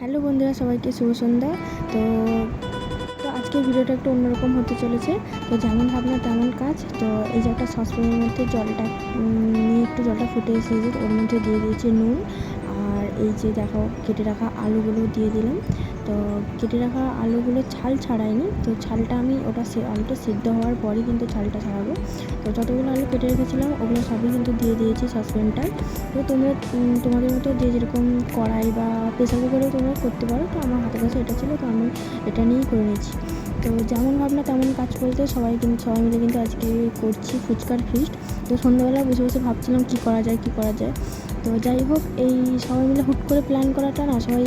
Hello বন্ধুরা, সবাইকে শুভ সন্ধ্যা। তো তো আজকের ভিডিওটা একটু অন্যরকম হতে চলেছে। তো যেমন ভাবনা, তেমন কাজ। তো এই যে একটা সসপ্যানের মধ্যে জলটা নিয়ে একটু জলটা ফুটে এসেছে, ওর মধ্যে দিয়ে দিয়েছি নুন। আর এই যে দেখো, কেটে রাখা আলুগুলো দিয়ে দিলাম। তো কেটে রাখা আলুগুলো ছাল ছাড়াইনি তো ছালটা আমি ওটা আলুটা সিদ্ধ হওয়ার পরই কিন্তু ছালটা ছাড়াবো। তো যতগুলো আলু কেটে রেখেছিলাম, ওগুলো সবই কিন্তু দিয়ে দিয়েছি সসপ্যানটায় তো তোমরা তোমাদের মতো যে যেরকম কড়াই বা প্রেসার কুকারেও তোমরা করতে পারো। তো আমার হাতের কাছে এটা ছিল, তো আমি এটা নিয়েই করে নিয়েছি। তো যেমন ভাবনা তেমন কাজ বলতে সবাই কিন্তু সবাই মিলে কিন্তু আজকে করছি ফুচকার ফিস্ট তো সন্ধ্যাবেলা বসে বসে ভাবছিলাম কী করা যায়, কী করা যায়। তো যাই হোক, এই সবাই মিলে হুট করে প্ল্যান করাটা না, সবাই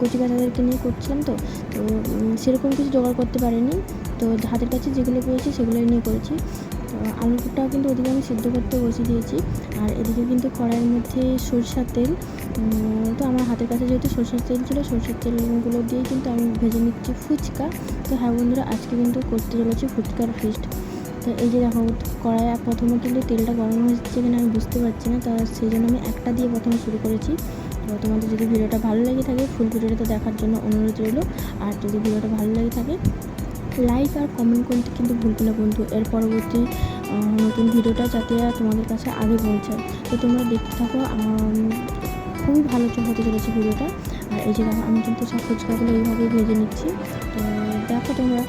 কচি কাচাদেরকে নিয়ে করছিলাম তো। তো সেরকম কিছু জোগাড় করতে পারিনি। তো হাতের কাছে যেগুলো পেয়েছি সেগুলোই নিয়ে করেছি। তো আলুটাও কিন্তু ওদিকে আমি সিদ্ধ করতে বসিয়ে দিয়েছি। আর এদিকে কিন্তু কড়াইয়ের মধ্যে সরষার তেল তো আমার হাতের কাছে যেহেতু সরষের তেল ছিল, সরষের তেলগুলো দিয়েই কিন্তু আমি ভেজে নিচ্ছি ফুচকা। তো হ্যাঁ বন্ধুরা, আজকে কিন্তু করতে চলেছি ফুচকার ফিস্ট তো এই যে দেখো, কড়াইয়ে প্রথমে কিন্তু তেলটা গরম হচ্ছে কিনা আমি বুঝতে পারছি না, তা সেই জন্য আমি একটা দিয়ে প্রথমে শুরু করেছি। তো তোমাদের যদি ভিডিওটা ভালো লেগে থাকে ফুল ভিডিওটা দেখার জন্য অনুরোধ রইল। আর যদি ভিডিওটা ভালো লেগে থাকে লাইক আর কমেন্ট করতে কিন্তু ভুলবে না বন্ধু। এর পরবর্তী নতুন ভিডিওটা যাতে তোমাদের কাছে আগে পৌঁছায়। তো তোমরা দেখতে থাকো খুবই ভালো হতে চলেছে ভিডিওটা। আর এই যে দেখো, আমি কিন্তু সব ফুচকাগুলো এইভাবেই ভেজে নিচ্ছি। তো দেখো তোমরা।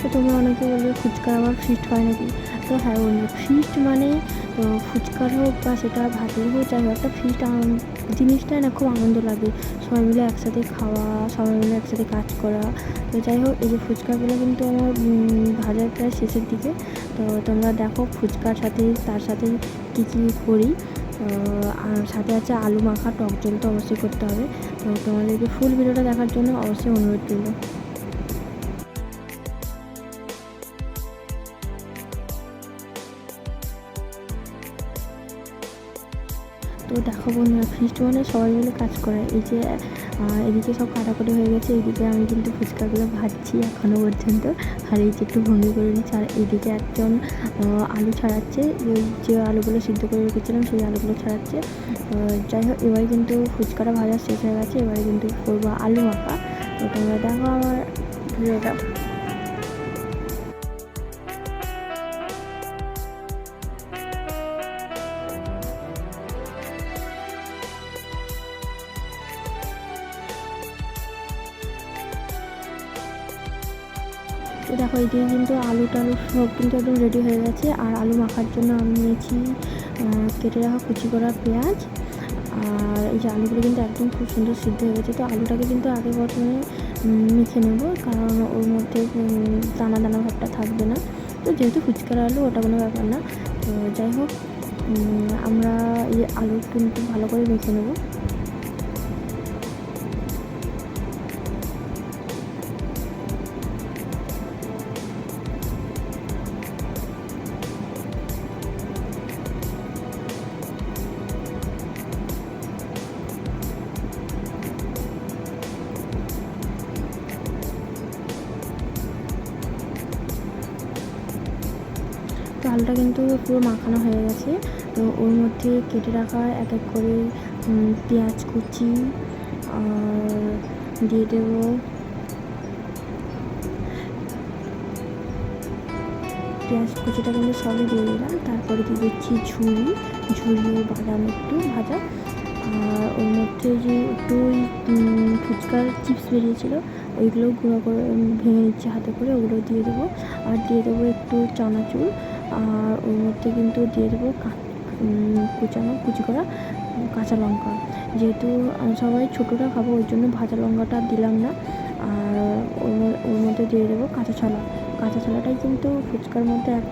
তো তোমরা অনেকে বলবে, ফুচকা আবার ফিস্ট হয় নাকি? তো হ্যাঁ বন্ধু ফিস্ট মানে ফুচকার হোক বা সেটা ভাতের হোক, যাই হোক, একটা ফিস্ট জিনিসটা না খুব আনন্দ লাগে। সবাই মিলে একসাথে খাওয়া, সবাই মিলে একসাথে কাজ করা। তো যাই হোক, এই যে ফুচকাগুলো কিন্তু আমার ভাজার প্রায় শেষের দিকে। তো তোমরা দেখো ফুচকার সাথে, তার সাথে কী কী করি। আর সাথে আছে আলু মাখা, টক জল তো অবশ্যই করতে হবে। তো তোমাদেরকে ফুল ভিডিওটা দেখার জন্য অবশ্যই অনুরোধ রইল। তো দেখো বন্ধুরা ফিস্ট মানে সবাই মিলে কাজ করে। এই যে আহ, এদিকে সব কাটাকুটি হয়ে গেছে এদিকে আমি কিন্তু ফুচকাগুলো ভাজছি এখনও পর্যন্ত। আর এই যে একটু ভঙ্গি করে নিচ্ছি আর এদিকে একজন আলু ছাড়াচ্ছে। যে আলুগুলো সিদ্ধ করে রেখেছিলাম সেই আলুগুলো ছাড়াচ্ছে। যাই হোক এবারে কিন্তু ফুচকাটা ভাজা শেষ হয়ে গেছে এবারে কিন্তু করব আলু মাখা। তো তোমরা দেখো আমার ভিডিওটা তো দেখো, এদিকে কিন্তু আলু টালু সব কিন্তু একদম রেডি হয়ে গেছে। আর আলু মাখার জন্য আমি নিয়েছি কেটে রাখা কুচি করা পেঁয়াজ। আর এই যে আলুগুলো কিন্তু একদম খুব সুন্দর সিদ্ধ হয়ে গেছে। তো আলুটাকে কিন্তু আগে প্রথমে মেখে নেব, কারণ ওর মধ্যে দানা দানা ভাবটা থাকবে না। তো যেহেতু ফুচকার আলু, ওটা কোনো ব্যাপার না। তো যাই হোক আমরা এই আলু কিন্তু ভালো করে মেখে নেব। তো আলুটা কিন্তু পুরো মাখানো হয়ে গেছে। তো ওর মধ্যে কেটে রাখা এক এক করে পেঁয়াজ কুচি আর দিয়ে দেবো। পেঁয়াজ কুচিটা কিন্তু সবই দিয়ে দিলাম। তারপরে দিয়ে দিচ্ছি ঝুড়ি ঝুড়ি বাদাম একটু ভাজা। আর ওর মধ্যে যে একটু ওই ফুচকার চিপস বেরিয়েছিল ওইগুলো গুঁড়ো করে ভেঙে নিচ্ছি হাতে করে, ওগুলো দিয়ে দেবো। আর দিয়ে দেবো একটু চানাচুর। আর ওর মধ্যে কিন্তু দিয়ে দেবো কুচানো কুচি করা কাঁচা লঙ্কা। যেহেতু সবাই ছোটোটা খাব, ওই জন্য ভাজা লঙ্কাটা দিলাম না। আর ওর মধ্যে দিয়ে দেবো কাঁচা ছোলা। কাঁচা ছোলাটাই কিন্তু ফুচকার মধ্যে এক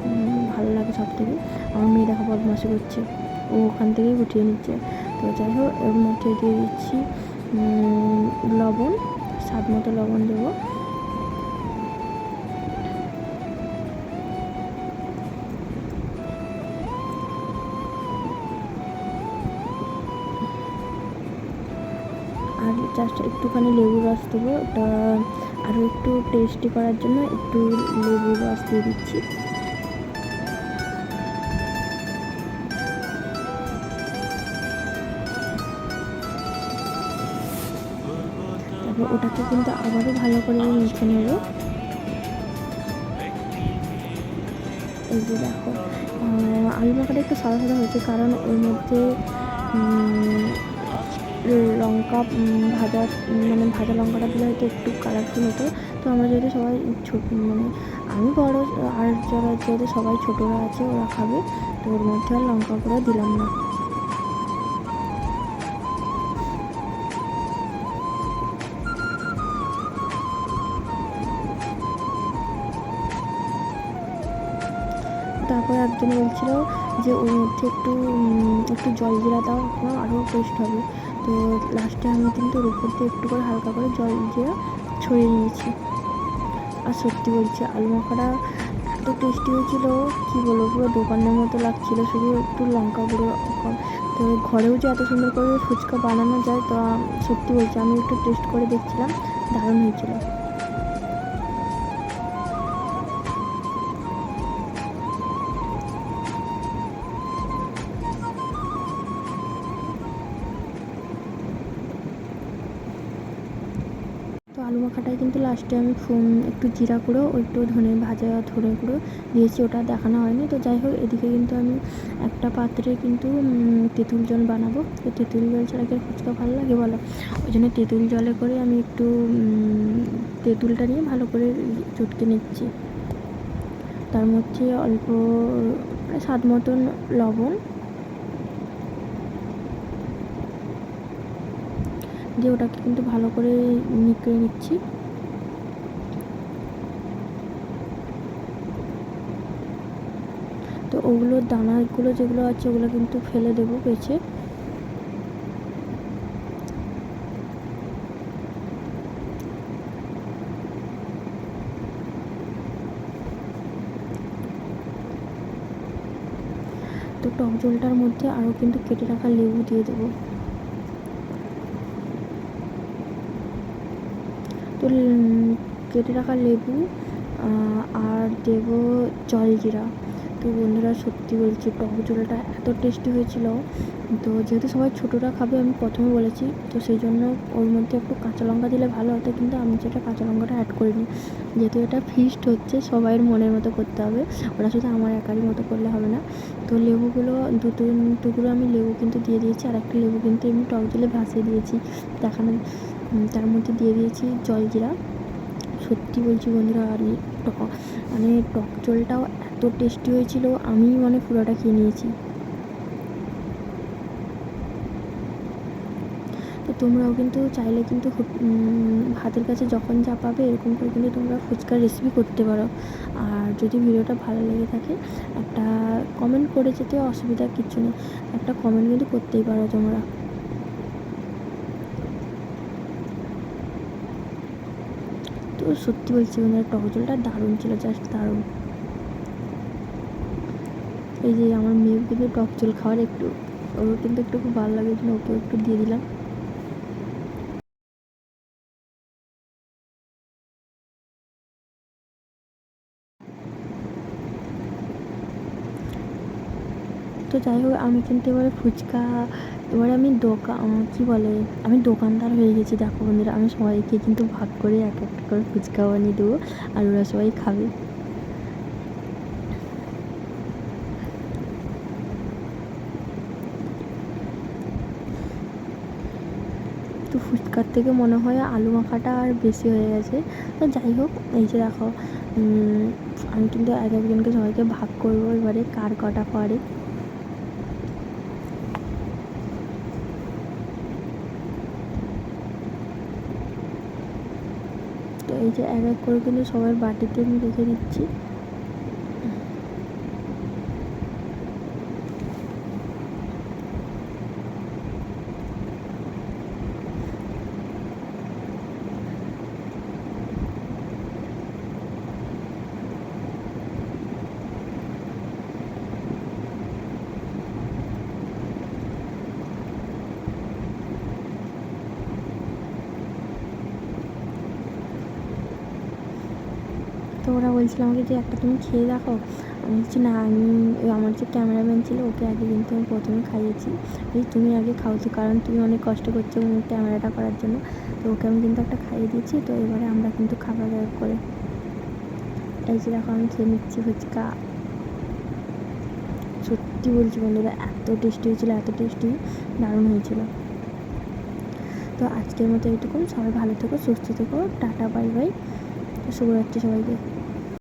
ভালো লাগে সব থেকে আমার মেয়ে দেখা বদমাসি করছে। ও ওখান থেকেই গুটিয়ে নিচ্ছে। তো যাই হোক, এর মধ্যে দিয়ে দিচ্ছি লবণ, স্বাদ মতো লবণ দেবো। জাস্ট একটুখানি লেবু রস দেবো। ওটা আরও একটু টেস্টি করার জন্য একটু লেবু রস দিয়ে দিচ্ছি। তারপর ওটাকে কিন্তু আবারও ভালো করে মেখে নেব। এই যে দেখো আলু মাখাটা একটু সাদা সাদা হয়েছে, কারণ ওর মধ্যে লঙ্কা ভাজা মানে ভাজা লঙ্কাটা দিলে হয়তো একটু কালারফুল হতো। তো আমরা যদি সবাই ছোট মানে আমি বড়, আর যারা যদি সবাই ছোটরা আছে, ওরা খাবে। তো ওর মধ্যে আর লঙ্কা গুঁড়ো দিলাম না। তারপর একজন বলছিল যে ওর মধ্যে একটু একটু জল জিরা দাও আরও টেস্ট হবে। তো লাস্টে আমি কিন্তু ওর উপর দিয়ে একটু করে হালকা করে জল দিয়ে ছড়িয়ে নিয়েছি আর সত্যি বলছি, আলু মাখাটা এত টেস্টি হয়েছিল, কী বলব, পুরো দোকানের মতো লাগছিল, শুধু একটু লঙ্কা গুঁড়ো। তো ঘরেও যে এত সুন্দর করে ফুচকা বানানো যায়, তো সত্যি বলছি, আমি একটু টেস্ট করে দেখছিলাম, দারুণ হয়েছিল আলু মাখাটায় কিন্তু লাস্টে আমি একটু জিরা গুঁড়ো, একটু ধনে ভাজা ধনে গুঁড়ো দিয়েছি, ওটা দেখানো হয়নি। তো যাই হোক, এদিকে কিন্তু আমি একটা পাত্রে কিন্তু তেঁতুল জল বানাবো। তো তেঁতুল জল ছাড়া কি ফুচকা ভালো লাগে বলো? ওই জন্য তেঁতুল জলে করে আমি একটু তেঁতুলটা নিয়ে ভালো করে চটকে নিচ্ছি। তার মধ্যে অল্প স্বাদ মতন লবণ দিয়ে ওটাকে কিন্তু ভালো করে নিকড়ে নিচ্ছি। তো ওগুলোর দানাগুলো যেগুলো আছে, ওগুলো কিন্তু ফেলে দেবো বেছে। তো টক জলটার মধ্যে আরও কিন্তু কেটে রাখা লেবু দিয়ে দেবো। কেটে রাখা লেবু আর দেব জলজিরা তো বন্ধুরা, সত্যি বলছি, টক জলটা এত টেস্টি হয়েছিল। তো যেহেতু সবাই ছোটোরা খাবে, আমি প্রথমে বলেছি, তো সেই জন্য ওর মধ্যে একটু কাঁচা লঙ্কা দিলে ভালো হতো, কিন্তু আমি যেটা কাঁচা লঙ্কাটা অ্যাড করিনি। যেহেতু এটা ফিস্ট হচ্ছে, সবাইয়ের মনের মতো করতে হবে। ওরা শুধু আমার একারই মতো করলে হবে না। তো লেবুগুলো, দু টুকরো আমি লেবু কিন্তু দিয়ে দিয়েছি, আর একটা লেবু কিন্তু এমনি টক জলে ভাসিয়ে দিয়েছি। দেখানো তার মধ্যে দিয়ে দিয়েছি জলজিরা। সত্যি বলছি বন্ধুরা টক মানে টক জলটাও এত টেস্টি হয়েছিল, আমি মানে পুরোটা খেয়ে নিয়েছি। তো তোমরাও কিন্তু চাইলে কিন্তু হাতের কাছে যখন যা পাবে, এরকম করে কিন্তু তোমরা ফুচকার রেসিপি করতে পারো। আর যদি ভিডিওটা ভালো লেগে থাকে, একটা কমেন্ট করে যেতে অসুবিধা কিচ্ছু নেই। একটা কমেন্ট কিন্তু করতেই পারো তোমরা। সত্যি বলছি বন্ধুরা টক জলটা দারুণ ছিল জাস্ট দারুণ। এই যে আমার মেয়েও কিন্তু টক জল খাওয়ার একটু ওর কিন্তু একটু খুব ভালো লাগে জন্য ওকেও একটু দিয়ে দিলাম। তো যাই হোক, আমি কিন্তু এবারে ফুচকা এবারে আমি দোকান কী বলে, আমি দোকানদার হয়ে গেছি, দেখো বন্ধুরা, আমি সবাইকে কিন্তু ভাগ করে এক একটা করে ফুচকা বানিয়ে দেবো, আর ওরা সবাই খাবে। তো ফুচকার থেকে মনে হয় আলু মাখাটা আর বেশি হয়ে গেছে। তো যাই হোক, এই যে দেখো আমি কিন্তু এক একজনকে সবাইকে ভাগ করব, এবারে কার কটা পারে তো এই যে এক এক করে কিন্তু সবাই বাটিতে আমি রেখে দিচ্ছি। ওরা বলছিল আমাকে যে একটা তুমি খেয়ে দেখো। আমি বলছি, না, আমি আমার যে ক্যামেরাম্যান ছিল, ওকে আগে কিন্তু আমি প্রথমে খাইয়েছি। এই তুমি আগে খাও তো, কারণ তুমি অনেক কষ্ট করছ ক্যামেরাটা করার জন্য। তো ওকে আমি কিন্তু একটা খাইয়ে দিয়েছি, তো এবারে আমরা কিন্তু খাবার দাবার করে এই যে দেখো, আমি খেয়ে নিচ্ছি ফুচকা। সত্যি বলছি বন্ধুরা, এত টেস্টি হয়েছিল, এত টেস্টি দারুণ হয়েছিল। তো আজকের মতো এইটুকুন। সবাই ভালো থেকো, সুস্থ থেকো। Ta-ta, bye bye. শুভরাত্রি সবাইকে।